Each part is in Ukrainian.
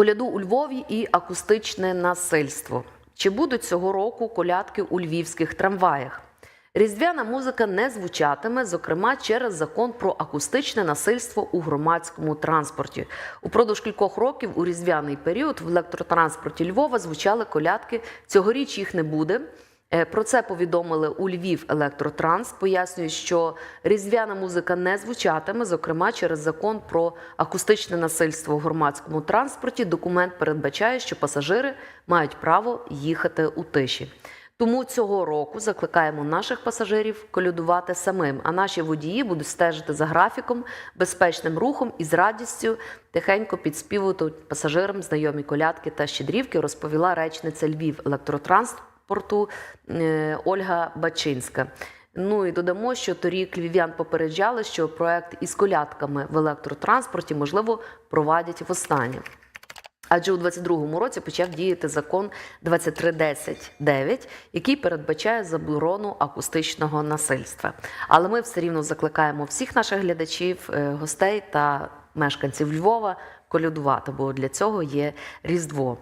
Коляду у Львові і акустичне насильство. Чи будуть цього року колядки у львівських трамваях? Різдвяна музика не звучатиме, зокрема через закон про акустичне насильство у громадському транспорті. Упродовж кількох років у різдвяний період в електротранспорті Львова звучали колядки. Цьогоріч їх не буде. Е, Про це повідомили у Львів Електротранс. Пояснюють, що різдвяна музика не звучатиме, зокрема через закон про акустичне насильство в громадському транспорті. Документ передбачає, що пасажири мають право їхати у тиші. Тому цього року закликаємо наших пасажирів колядувати самим, а наші водії будуть стежити за графіком, безпечним рухом і з радістю тихенько підспівувати пасажирам знайомі колядки та щедрівки, розповіла речниця Львів електротранспорту е, Ольга Бачинська. Ну і додамо, що торік львів'ян попереджали, що проект із колядками в електротранспорті можливо провадять востаннє. Адже у 22-му році почав діяти закон 2310-9, який передбачає заборону акустичного насильства. Але ми все рівно закликаємо всіх наших глядачів, е, гостей та мешканців Львова колядувати, бо для цього є Різдво.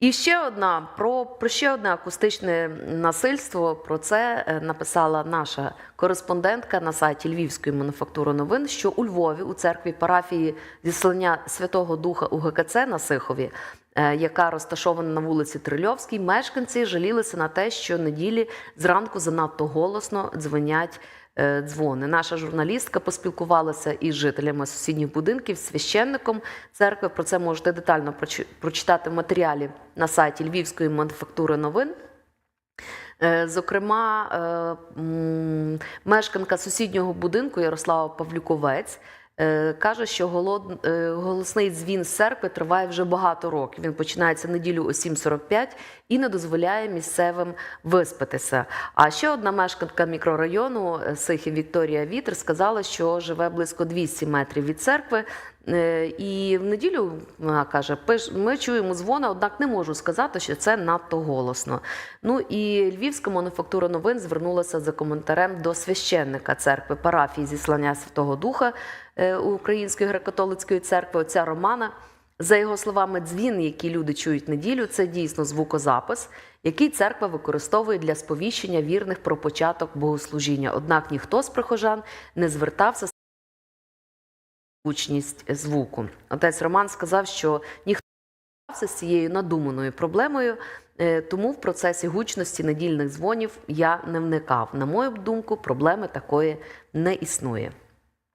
І ще одна про, про ще одне акустичне насильство. Про це е, написала наша кореспондентка на сайті Львівської мануфактури новин, що у Львові у церкві парафії зіслання Святого Духа у ГКЦ на Сихові, е, яка розташована на вулиці Трильовській, мешканці жалілися на те, що неділі зранку занадто голосно дзвонять. Е, Дзвони. Наша журналістка поспілкувалася із жителями сусідніх будинків, священником церкви. Про це можете детально прочитати в матеріалі на сайті Львівської мануфактури новин. Е, Зокрема, е, мешканка сусіднього будинку Ярослава Павлюковець каже, що голод- е, голосний дзвін церкви триває вже багато років. Він починається неділю о 7.45 і не дозволяє місцевим виспатися. А ще одна мешканка мікрорайону е, Сихів Вікторія Вітер сказала, що живе близько 200 метрів від церкви. Е, І в неділю вона каже, «Пиш- ми чуємо дзвони, однак не можу сказати, що це надто голосно. Ну і Львівська мануфактура новин звернулася за коментарем до священника церкви парафії зіслання Святого Духа е, Української греко-католицької церкви, отця Романа. За його словами, дзвін, який люди чують неділю, це дійсно звукозапис, який церква використовує для сповіщення вірних про початок богослужіння. Однак ніхто з прихожан не звертався гучність звуку. Отець Роман сказав, що ніхто з цією надуманою проблемою, е, тому в процесі гучності недільних дзвонів я не вникав. На мою думку, проблеми такої не існує.